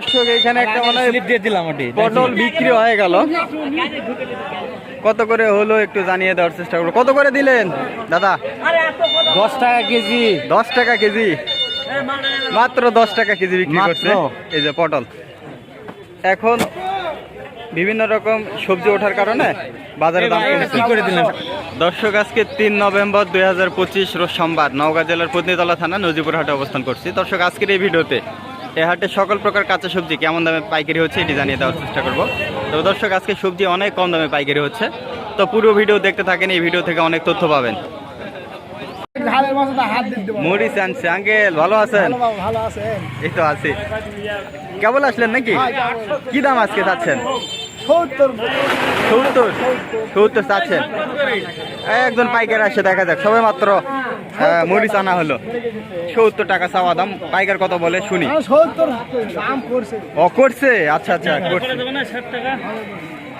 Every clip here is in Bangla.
দর্শক এখানে একটা মানে স্লিপ দিয়ে দিলাম ওটি পটল বিক্রি হয়ে গেল। কত করে হলো একটু জানিয়ে দেওয়ার চেষ্টা করব। কত করে দিলেন? দাদা দশ টাকা কেজি। দশ টাকা কেজি? মাত্র দশ টাকা কেজি বিক্রি করছে। এই যে পটল। এখন বিভিন্ন রকম সবজি ওঠার কারণে বাজারে দাম করে দিলেন? দর্শক আজকে তিন নভেম্বর দুই হাজার পঁচিশ রোজ সোমবার নওগাঁ জেলার পত্নীতলা থানা নজিপুর হাটে অবস্থান করছি। দর্শক আজকের এই ভিডিওতে এই হাটে সকল প্রকার কাঁচা সবজি কেমন দামে পাইকারি হচ্ছে এটি জানিয়ে দেওয়ার চেষ্টা করব। তো দর্শক আজকে সবজি অনেক কম দামে পাইকারি হচ্ছে। তো পুরো ভিডিও দেখতে থাকেন এই ভিডিও থেকে অনেক তথ্য পাবেন। মরিচ আনছে আঙ্কেল ভালো আছেন? এই তো আছি। কেবল আসলেন নাকি? কি দাম আজকে চাচ্ছেন? সত্তর। সত্তর? সত্তর চাচ্ছেন? একজন পাইকার আসে দেখা যাক। সবে মাত্র মরিচ আনা হলো। সত্তর টাকা চাওয়া দাম পাইকার কত বলে শুনি। হ্যাঁ, ও করছে? আচ্ছা আচ্ছা করছে।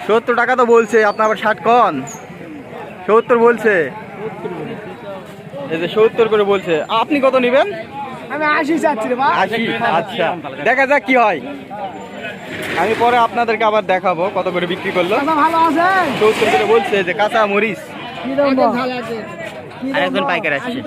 সত্তর টাকা তো বলছে আপনার আবার ষাট কন? সত্তর বলছে। এই যে সত্তর করে বলছে। আপনি কত নেবেন? আমি আশি চাচ্ছি আশি আচ্ছা। দেখা যাক কি হয়। আমি পরে আপনাদেরকে আবার দেখাবো কত করে বিক্রি করল। সত্তর করে বলছে যে কাঁচা মরিচ। আরেকজন? পাইকার আসছে।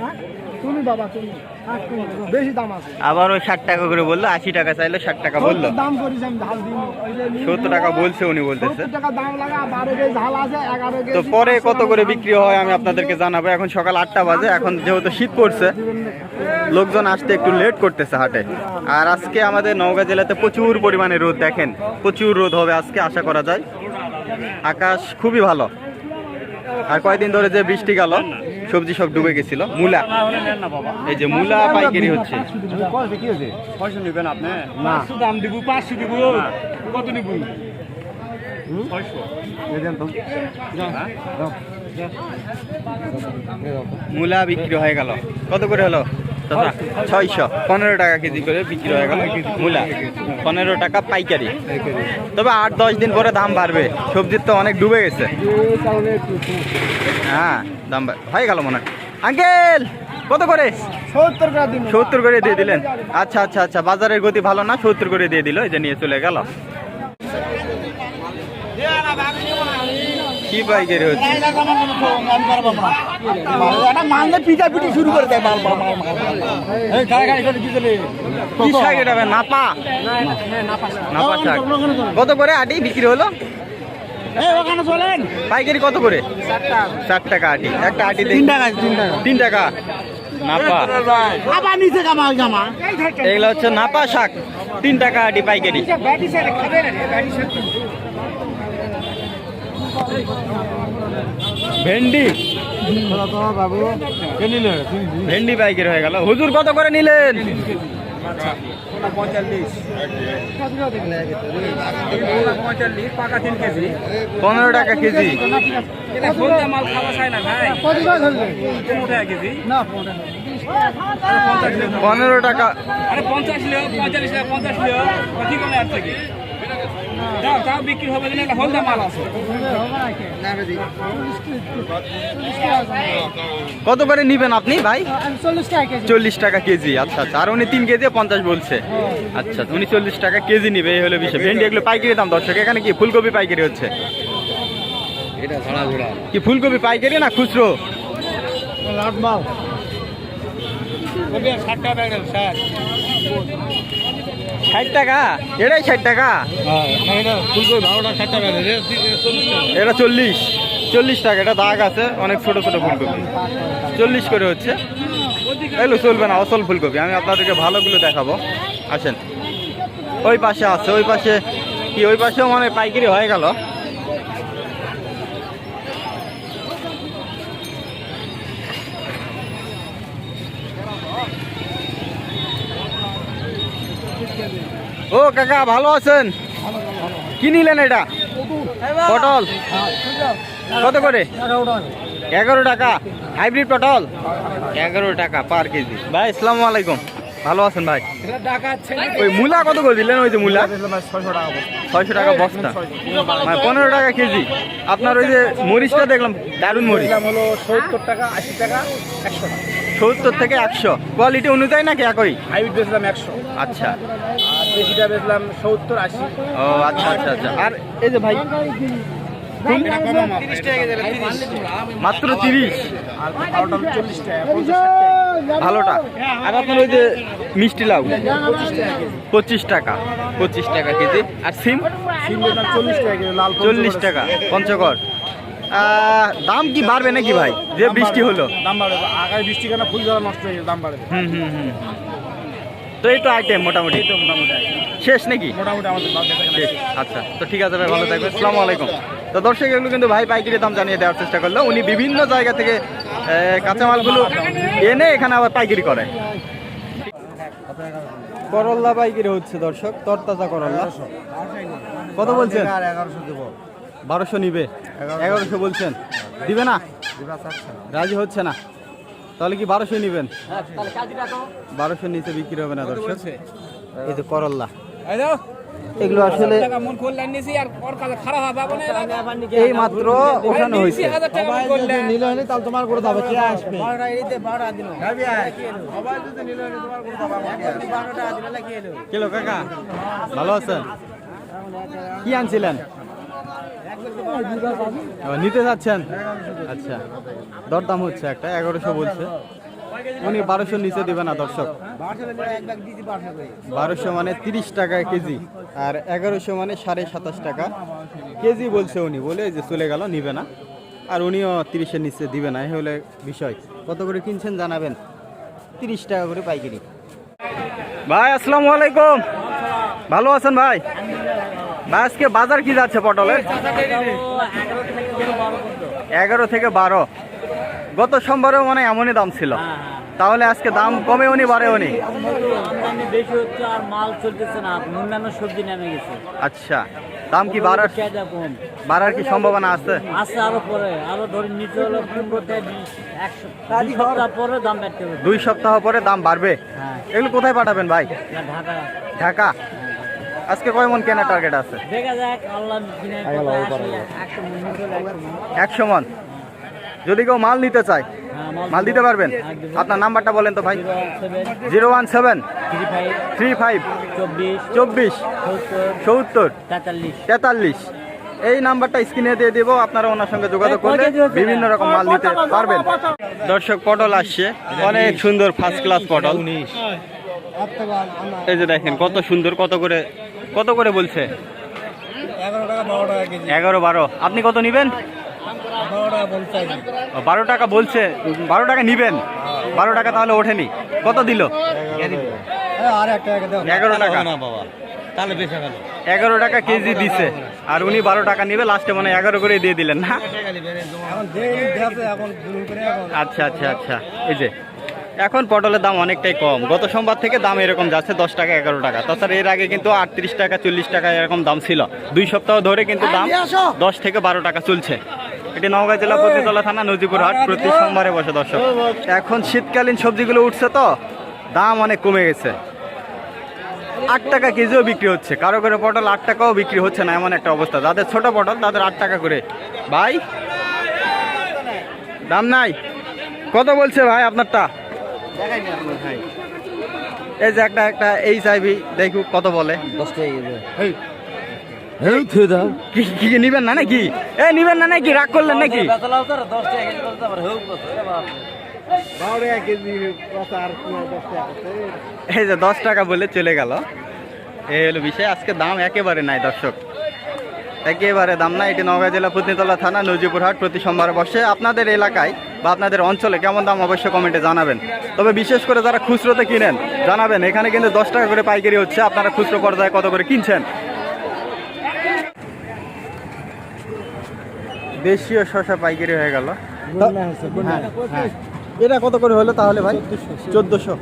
হ্যাঁ? তুমি বাবা তুমি। আট টাকা দাও। বেশি দাম আছে। আবার ওই ষাট টাকা করে বলল আশি টাকা চাইলো ষাট টাকা বলল। সত্তর দাম করিস আমি ঝাল দিই সত্তর টাকা বলছে উনি বলতেছে। টাকা দাম লাগা বারো কেজি ঝাল আছে এগারো তো পরে কত করে বিক্রি হয় আমি আপনাদেরকে জানাব। এখন সকাল আটটা বাজে এখন যেহেতু শীত পড়ছে লোকজন আসতে একটু লেট করতেছে হাটে। আর আজকে আমাদের নওগাঁ জেলাতে প্রচুর পরিমাণে রোদ দেখেন প্রচুর রোদ হবে আজকে আশা করা যায়। আকাশ খুবই ভালো। আর কয়েকদিন ধরে যে বৃষ্টি গেল সবজি সব ডুবে গেছিল। মূলা। এই যে মূলা পাইকারি হচ্ছে। দাম দিব পাঁচশো দিব। কত নিব? মূলা বিক্রি হয়ে গেল। কত করে হলো? দাদা? ছয়শো। পনেরো টাকা কেজি করে বিক্রি হয়ে গেল। মূলা। পনেরো টাকা পাইকারি। তবে আট দশ দিন পরে দাম বাড়বে। সবজির তো অনেক ডুবে গেছে। হ্যাঁ দাম হয়ে গেল মনে হয়। আঙ্কেল কত করে? সত্তর করে দিয়ে দিলেন। আচ্ছা আচ্ছা আচ্ছা বাজারের গতি ভালো না? সত্তর করে দিয়ে দিল এই যে নিয়ে চলে গেল। কি পাইকারি হচ্ছে? মানলে শুরু করে দেয় মাল মাল কি শাক এটা নাপা? নাপা শাক। কত করে আটি বিক্রি হলো? ওখানে চলেন। পাইকারি কত করে? ষাট টাকা আটি। একটা আটি তিন টাকা তিন টাকা। তিন টাকা? নাপা। আবার নিচে জামা এগুলো হচ্ছে নাপা শাক। তিন টাকা আটি পাইকারি। ভেন্ডি বাবু ভেন্ডি পাইকারি হয়ে গেল হুজুর কত করে নিলেন পনেরো টাকা কেজি পনেরো টাকা পঞ্চাশ লিও পঞ্চাশ যাও তাও বিক্রি হবে দিলে হলদা মাল আছে। কত করে নিবেন আপনি ভাই? চল্লিশ টাকা কেজি টাকা আচ্ছা আচ্ছা। আর উনি তিন কেজি পঞ্চাশ বলছে। আচ্ছা উনি চল্লিশ টাকা কেজি নিবে এই হলো বিষয়। ভেন্ডি এগুলো পাইকারি দাম দর্শক এখানে কি ফুলকপি পাইকারি হচ্ছে? কি ফুলকপি পাইকারি না খুচরো? লাট মাল। ষাট টাকা? এটাই ষাট টাকা? এটা চল্লিশ চল্লিশ। টাকা এটা দাগ আছে অনেক ছোট ছোট ফুলকপি। চল্লিশ করে হচ্ছে। এগুলো চলবে না অসল ফুলকপি। আমি আপনাদেরকে ভালোগুলো দেখাবো। আসেন। ওই পাশে আছে ওই পাশে কি ওই পাশেও মানে পাইকারি হয়ে গেল। ও কাকা ভালো আছেন? কি নিলেন এটা? পটল? কত করে? এগারো টাকা। হাইব্রিড পটল? এগারো টাকা পার কেজি। ভাই আসসালামু আলাইকুম। ভালো আছেন ভাই? ওই মূলা কত করে দিলেন? ওই যে মূলা? ছয়শো টাকা বস্তা। মানে পনেরো টাকা কেজি। আপনার ওই যে মরিচটা দেখলাম দারুণ মরিচ। হলো সত্তর টাকা আশি টাকা একশো টাকা সত্তর থেকে একশো। কোয়ালিটি অনুযায়ী নাকি একই? হাইব্রিড বেচলাম একশো। আচ্ছা। দেশিটা বেচলাম সত্তর আশি। ও আচ্ছা আচ্ছা আচ্ছা। আর এই যে ভাই মাত্র তিরিশ? আর ভালোটা চল্লিশ টাকা ভালোটা। আর আপনার ওই যে মিষ্টি লাউ? পঁচিশ টাকা পঁচিশ টাকা পঁচিশ টাকা কেজি। আর সিম? চল্লিশ টাকা চল্লিশ টাকা পঞ্চগড়। দাম কি বাড়বে নাকি ভাই? যে বৃষ্টি হলো। দাম বাড়বে। আগামী বৃষ্টি কেন ফুল জ্বালা নষ্ট হয়ে গেছে দাম বাড়বে। হুম হুম হুম। তো এই তো আইটেম মোটামুটি। শেষ নাকি। আচ্ছা। তো ঠিক আছে ভাই ভালো থাকবেন। আসসালামু আলাইকুম। তো দর্শক এগুলো কিন্তু ভাই পাইকারি দাম জানিয়ে দেওয়ার চেষ্টা করল। উনি বিভিন্ন জায়গা থেকে কাঁচামালগুলো এনে এখানে আবার পাইকারি করে। করল্লা পাইকারি হচ্ছে দর্শক তরতাজা করল্লা। কত বলছেন? বারোশো নিবে। এগারোশো। বলছেন। দিবে না? রাজি হচ্ছে না। তাহলে কি বারোশো নিবেন? বারোশো নিচে বিক্রি হবে না দর্শক? এই যে করল্লা। এগুলো আসলে মন করলেন নিছি আর ওর কাছে খারাপ হবে পাবো না এই মাত্র ওঠানো হয়েছে। হাজার টাকা করলেন তাহলে তোমার করে দাবে কে আসবে? কিলো কাকা? ভালো আছেন? কি আনছিলেন? নিতে যাচ্ছেন? আচ্ছা। দরদাম হচ্ছে একটা, এগারোশো বলছে। উনি বারোশো নিচে দিবে না, দর্শক। বারোশো মানে তিরিশ টাকা কেজি, আর এগারোশো মানে সাড়ে সাতাশ টাকা কেজি বলছে উনি। বলে যে চলে গেল, নিবে না। আর উনিও তিরিশের নিচে দিবে না, এই হলে বিষয়। কত করে কিনছেন জানাবেন। তিরিশ টাকা করে পাইকারি। ভাই, আসসালামু আলাইকুম। ভালো আছেন ভাই? আজকে বাজার কি যাচ্ছে পটলের? এগারো থেকে বারো। গত সোমবারেও মানে এমনই দাম ছিল। তাহলে আজকে দাম কমে উনি বাড়ে উনি আমদানি বেশি হচ্ছে আর মাল চলতেছে না অন্যান্য সবজি নেমে গেছে। আচ্ছা দাম কি বাড়ার বাড়ার কি সম্ভাবনা আছে? আরও পরে আরও ধরে হলে দুই সপ্তাহ পরে দাম দুই সপ্তাহ পরে দাম বাড়বে? হ্যাঁ। এগুলো কোথায় পাঠাবেন ভাই? ঢাকা ঢাকা? আজকে কয় মন কেনার টার্গেট আছে? দেখা যাক আল্লাহ দিনের কথা আসলে একশো মন যদি কেউ মাল নিতে চায় হ্যাঁ মাল দিতে পারবেন? হ্যাঁ, আপনার নাম্বারটা বলেন তো ভাই। Zero one seven three five চব্বিশ সত্তর তেতাল্লিশ। এই নাম্বারটা স্ক্রিনে দিয়ে দেবো আপনারা ওনার সঙ্গে যোগাযোগ করলে বিভিন্ন রকম মাল নিতে পারবেন। দর্শক পটল আসছে। অনেক সুন্দর ফার্স্ট ক্লাস পটল। এই যে দেখেন কত সুন্দর কত করে কত করে বলছে? এগারো বারো। আপনি কত নিবেন? বারো টাকা বলছে। বারো টাকা নিবেন। বারো টাকা তাহলে ওঠেনি। কত দিল? এগারো টাকা। এগারো টাকা কেজি দিছে। আর উনি বারো টাকা নিবে লাস্টে মানে এগারো করে দিয়ে দিলেন না? আচ্ছা আচ্ছা আচ্ছা। এই যে এখন পটলের দাম অনেকটাই কম। গত সোমবার থেকে দাম এরকম যাচ্ছে দশ টাকা এগারো টাকা। তাছাড়া এর আগে কিন্তু আটত্রিশ টাকা চল্লিশ টাকা এরকম দাম ছিল। দুই সপ্তাহ ধরে কিন্তু দাম দশ থেকে বারো টাকা চলছে। এটি নওগাঁ জেলা পতিতলা থানা নজিপুর হাট প্রতি সোমবারে বসে দর্শক। এখন শীতকালীন সবজিগুলো উঠছে তো দাম অনেক কমে গেছে। আট টাকা কেজিও বিক্রি হচ্ছে। কারও করে পটল আট টাকাও বিক্রি হচ্ছে না এমন একটা অবস্থা। যাদের ছোট পটল তাদের আট টাকা করে। ভাই দাম নাই। কত বলছে ভাই আপনারটা? এই যে একটা একটা এই চাইবি দেখু কত বলে। কি নিবেন না নাকি? এ নিবেন না নাকি? রাগ করলেন নাকি? দশ এই যে দশ টাকা বলে চলে গেল। এই হলো বিষয় আজকে দাম একেবারে নাই দর্শক। একেবারে দাম না এটি নওগাঁ জেলা পত্নীতলা থানা নজিপুরহাট প্রতি সোমবার বসে আপনাদের এলাকায় বা আপনাদের অঞ্চলে কেমন দাম অবশ্যই কমেন্টে জানাবেন। তবে বিশেষ করে যারা খুচরোতে কিনেন জানাবেন এখানে কিন্তু দশ টাকা করে পাইকারি হচ্ছে। আপনারা খুচরো পর্যায়ে কত করে কিনছেন? দেশীয় শশা পাইকারি হয়ে গেল। হ্যাঁ, হ্যাঁ। এটা কত করে হলো তাহলে ভাই? চোদ্দোশো।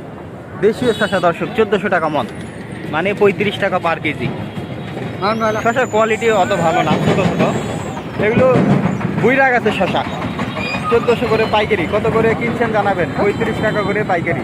দেশীয় শশা দর্শক চোদ্দোশো টাকা মন। মানে পঁয়ত্রিশ টাকা পার কেজি। শশার কোয়ালিটি অত ভালো না, ছোটো ছোটো। এগুলো বুইরা গেছে শশা। চোদ্দোশো করে পাইকারি। কত করে কিনছেন জানাবেন? পঁয়ত্রিশ টাকা করে পাইকারি।